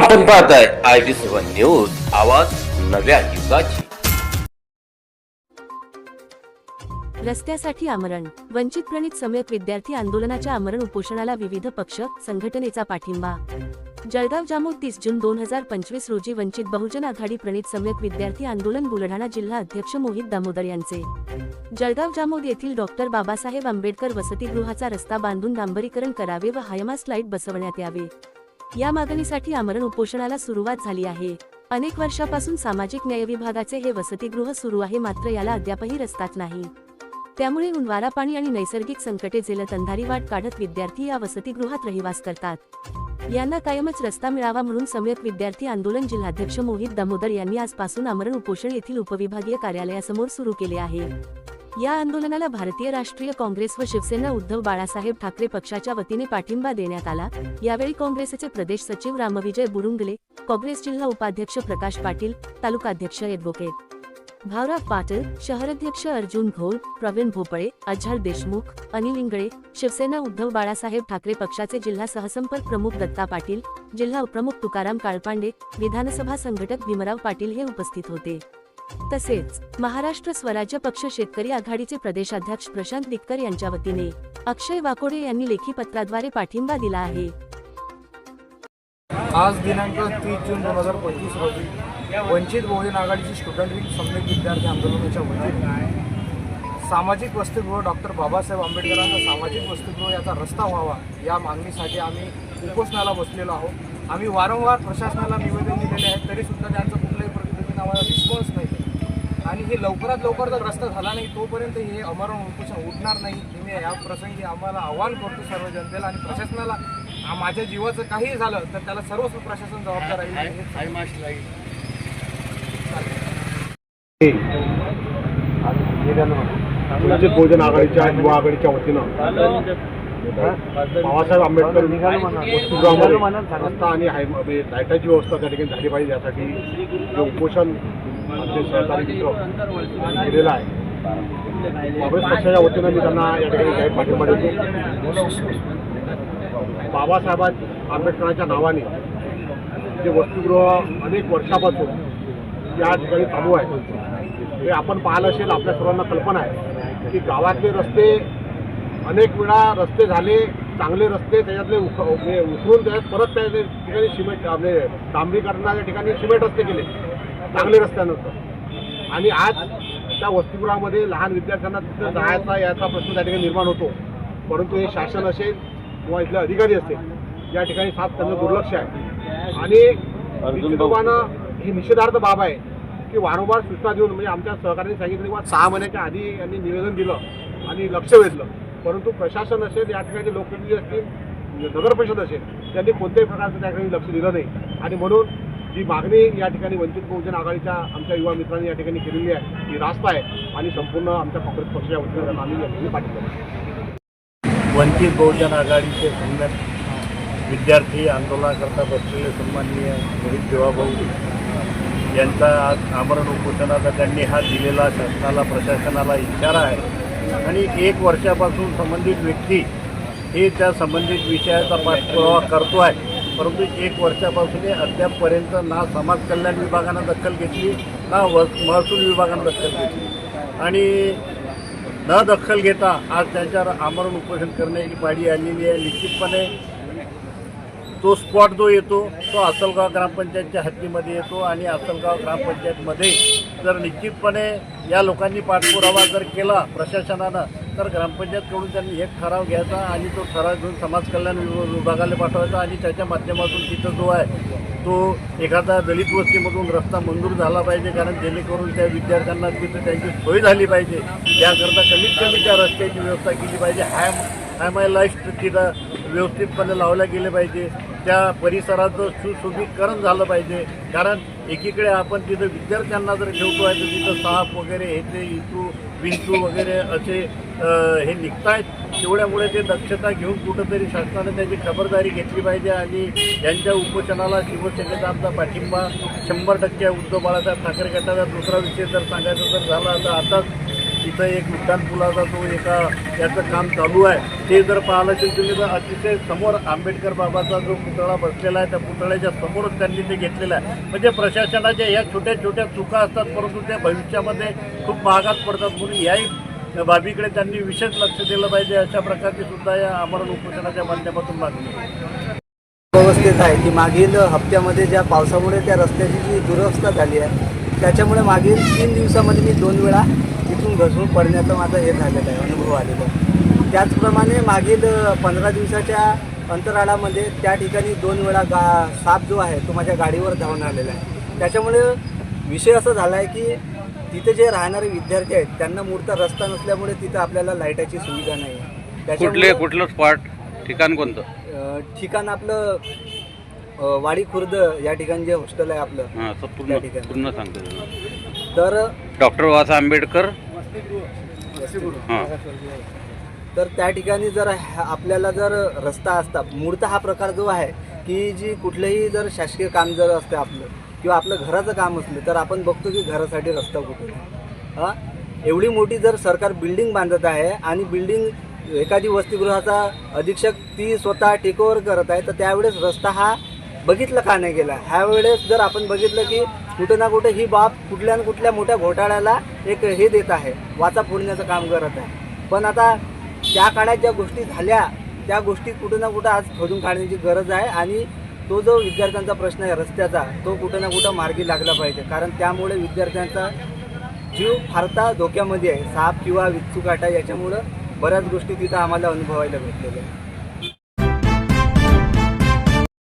आपण पाहताय I B seven news आवाज नव्या युगाची. रस्त्यासाठी आमरण वंचित प्रणित समयत विद्यार्थी आंदोलनाच्या आमरण उपोषणाला विविध पक्ष संघटनेचा पाठिंबा. जळगाव जामोद तीस जून दोन हजार पंचवीस रोजी वंचित बहुजन आघाडी प्रणित सम्यक विद्यार्थी आंदोलन बुलढाणा जिल्हा अध्यक्ष मोहित दामोदर यांचे. जळगाव जामोद येथील डॉक्टर बाबासाहेब आंबेडकर वसतिगृहाचा रस्ता बांधून डांबरीकरण करावे व हायमास लाइट बसवण्यात यावे. या मागणीसाठी आमरण उपोषणाला सुरुवात झाली आहे. अनेक वर्षापासून सामाजिक न्याय विभागाचे हे वसतिगृह सुरू आहे मात्र याला अद्यापही रस्ताच नाही. त्यामुळे उन्हाळा पाणी आणि नैसर्गिक संकटे झेलत अंधारी वाट काढत विद्यार्थी या वसतिगृहात रहिवास करतात. यांना कायमच रस्ता मिळावा म्हणून सम्यक विद्यार्थी आंदोलन जिल्हाध्यक्ष मोहित दामोदर यांनी आजपासून आमरण उपोषण येथील उपविभागीय कार्यालयासमोर सुरू केले आहे. या आंदोलनाला भारतीय राष्ट्रीय काँग्रेस व शिवसेना उद्धव बाळासाहेब ठाकरे पक्षाच्या वतीने पाठिंबा देण्यात आला. यावेळी काँग्रेसचे प्रदेश सचिव रामविजय बुरुंगले काँग्रेस जिल्हा उपाध्यक्ष प्रकाश पाटील तालुकाध्यक्ष ॲडव्होकेट भावराव पाटील शहराध्यक्ष अर्जुन घोल प्रवीण भोपळे अज्झल देशमुख अनिल इंगळे शिवसेना उद्धव बाळासाहेब ठाकरे पक्षाचे जिल्हा सहसंपर्क प्रमुख दत्ता पाटील जिल्हा उपप्रमुख तुकाराम काळपांडे विधानसभा संघटक भीमराव पाटील हे उपस्थित होते. तसेच महाराष्ट्र स्वराज्य पक्ष शेतकरी आघाडीचे प्रदेशाध्यक्ष प्रशांत दिक्कर यांच्या वतीने अक्षय वाकोडे यांनी लेखी पत्राद्वारे पाठिंबा दिला आहे. आज दिनांक तीस जून दोन हजार पंचवीस रोजी वंचित बहुजन आघाडीची स्टुडंट विंग सम्यक विद्यार्थी आंदोलनाच्या वतीने सामाजिक वसतिगृह डॉक्टर बाबासाहेब आंबेडकरांचा सामाजिक वसतिगृह याचा रस्ता व्हावा या मागणीसाठी आम्ही उपोषणाला बसलेलो आहोत. आम्ही वारंवार प्रशासनाला निवेदन दिलेले आहे तरीसुद्धा त्यांचा कुठल्याही पद्धतीने आम्हाला रिस्पॉन्स नाही. आणि हे लवकरात लवकर जर रस्ता झाला नाही तोपर्यंत हे अमरण उपोषण उठणार नाही. हे मी या प्रसंगी आम्हाला आव्हान करतो सर्व जनतेला आणि प्रशासनाला. आ- माझ्या जीवाचं काही झालं तर त्याला सर्वस्व प्रशासन जबाबदार आहे. हे बहुजन आघाडीच्या युवा आघाडीच्या वतीनं. बाबासाहेब आंबेडकर रस्ता आणि म्हणजे लाईटाची व्यवस्था त्या ठिकाणी झाली पाहिजे यासाठी जे उपोषण आमचे सहकारी मित्र केलेलं आहे. काँग्रेस पक्षाच्या वतीनं मी त्यांना या ठिकाणी जाहीर पाठिंबा देतो. बाबासाहेब आंबेडकरांच्या नावाने जे वसतिगृह अनेक वर्षापासून या ठिकाणी चालू आहे हे आपण पाहिलं असेल आपल्या सर्वांना कल्पना आहे की गावातले रस्ते अनेक वेळा रस्ते झाले चांगले रस्ते त्याच्यातले उख उखडून त्याच्यात परत त्या ठिकाणी सिमेंट म्हणजे डांबरीकरणाच्या ठिकाणी सिमेंट रस्ते केले. चांगले रस्त्यानंतर आणि आज त्या वसतिगृहामध्ये लहान विद्यार्थ्यांना तिथं जायचा याचा प्रश्न त्या ठिकाणी निर्माण होतो. परंतु हे शासन असेल किंवा इथले अधिकारी असतील या ठिकाणी साफ त्यांचं दुर्लक्ष आहे. आणि ही निषेधार्थ बाब आहे की वारंवार सूचना देऊन म्हणजे आमच्या सहकार्याने सांगितलं किंवा सहा महिन्याच्या आधी यांनी निवेदन दिलं आणि लक्ष वेधलं. परंतु प्रशासन असेल या ठिकाणी लोकप्रतिनिधी असतील म्हणजे नगर परिषद असेल त्यांनी कोणत्याही प्रकारचं त्या ठिकाणी लक्ष दिलं नाही. आणि म्हणून जी मागणी या ठिकाणी वंचित बहुजन आघाडीच्या आमच्या युवा मित्रांनी या ठिकाणी केलेली आहे ती रास्त आहे आणि संपूर्ण आमच्या काँग्रेस पक्षाच्या वतीनं त्यांना आम्ही या ठिकाणी पाठिंबा वंचित बहुजन आघाडीचे सम्यक विद्यार्थी आंदोलनाकरता बसलेले सन्माननीय मोहित देवाभाऊ यांचा आज आमरण उपोषणाचा त्यांनी हा दिलेला शासनाला प्रशासनाला इशारा आहे. आणि एक वर्षापासून संबंधित व्यक्ती हे त्या संबंधित विषयाचा पाठपुरावा करतो आहे. परंतु एक वर्षापासून हे अद्यापपर्यंत ना समाज कल्याण विभागानं दखल घेतली ना व महसूल विभागानं दखल घेतली. आणि न दखल घेता आज त्यांच्यावर आमरण उपोषण करण्याची पाडी आलेली आहे. निश्चितपणे तो स्पॉट जो येतो तो आसलगाव ग्रामपंचायतच्या हद्दीमध्ये येतो आणि आसलगाव ग्रामपंचायतमध्ये जर निश्चितपणे या लोकांनी पाठपुरावा जर केला प्रशासनानं तर ग्रामपंचायतकडून त्यांनी एक ठराव घ्यायचा आणि तो ठराव घेऊन समाज कल्याण विभ- विभागाला पाठवायचा आणि त्याच्या माध्यमातून तिथं जो आहे तो एखादा दलित वस्तीमधून रस्ता मंजूर झाला पाहिजे कारण जेणेकरून त्या विद्यार्थ्यांना तिथं त्यांची सोय झाली पाहिजे. त्याकरता कमीत कमी त्या रस्त्याची व्यवस्था केली पाहिजे. हॅम हायमाय लाईफ तिथं व्यवस्थितपणे लावल्या गेले पाहिजे. त्या परिसराचं सुशोभीकरण झालं पाहिजे. कारण एकीकडे आपण तिथं विद्यार्थ्यांना जर ठेवतो आहे तर तिथं साप वगैरे हे ते इतू विंचू वगैरे असे हे निघत आहेत तेवढ्यामुळे ते दक्षता घेऊन कुठंतरी शासनाने त्याची खबरदारी घेतली पाहिजे आणि यांच्या उपोषणाला शिवसेनेचा आमचा पाठिंबा शंभर टक्के उद्धव बाळासाहेब ठाकरे गटाचा दुसरा विषय जर सांगायचा जर झाला तर आताच तिथं एक विधान पुलाचा तो एका याचं काम चालू आहे ते जर पाहिलं असेल तुम्ही तर अतिशय समोर आंबेडकर बाबाचा जो पुतळा बसलेला आहे त्या पुतळ्याच्या समोरच त्यांनी ते घेतलेलं आहे. म्हणजे प्रशासनाच्या या छोट्या छोट्या चुका असतात परंतु त्या भविष्यामध्ये खूप महागात पडतात म्हणून याही बाबीकडे त्यांनी विशेष लक्ष दिलं पाहिजे. अशा प्रकारची सुद्धा या आमरण उपोषणाच्या माध्यमातून मागणी व्यवस्थेत आहे की मागील हप्त्यामध्ये ज्या पावसामुळे त्या रस्त्याची जी दुरवस्था झाली आहे त्याच्यामुळे मागील तीन दिवसामध्ये मी दोन वेळा इथून घसरून पडण्याचा माझा हे झालेला आहे अनुभव आलेला आहे. त्याचप्रमाणे मागील पंधरा दिवसाच्या अंतराळामध्ये त्या ठिकाणी दोन वेळा गा साप जो आहे तो माझ्या गाडीवर धावून आलेला आहे. त्याच्यामुळे विषय असा झाला आहे की तिथे जे राहणारे विद्यार्थी आहेत त्यांना मूर्त रस्ता नसल्यामुळे तिथं आपल्याला लाईटाची सुविधा नाही आहे कुठले कुठलं स्पॉट ठिकाण कोणतं? ठिकाण आपलं अ, वाडी खुर्द या ठिकाणी जे हॉस्टेल आहे आपलं हां असं पूर्ण ठिकाणी. पूर्ण सांगतो तर डॉक्टर बाबासाहेब आंबेडकर. हां. तर त्या ठिकाणी जर ह- आपल्याला जर रस्ता असता मूर्त हा प्रकार जो आहे की जी कुठलंही जर शासकीय काम जर असतं आपलं किंवा आपलं घराचं काम असलं तर आपण बघतो की घरासाठी रस्ता कुठे नाही. हां? एवढी मोठी जर सरकार बिल्डिंग बांधत आहे आणि बिल्डिंग एखादी वसतिगृहाचा अधीक्षक ती स्वतः टेकओव्हर करत आहे तर त्यावेळेस रस्ता हा बघितलं का नाही गेला? ह्या वेळेस जर आपण बघितलं की कुठे ना कुठे ही बाब कुठल्या ना कुठल्या मोठ्या घोटाळ्याला एक हे देत आहे वाचा फोडण्याचं काम करत आहे. पण आता त्या काळात ज्या गोष्टी झाल्या त्या गोष्टी कुठं ना कुठं आज खोदून काढण्याची गरज आहे आणि तो जो विद्यार्थ्यांचा प्रश्न आहे रस्त्याचा तो कुठं ना कुठं मार्गी लागला पाहिजे. कारण त्यामुळे विद्यार्थ्यांचा जीव फारता धोक्यामध्ये आहे. साप किंवा विच्चू काटा याच्यामुळं बऱ्याच गोष्टी तिथं आम्हाला अनुभवायला भेटलेल्या आहेत.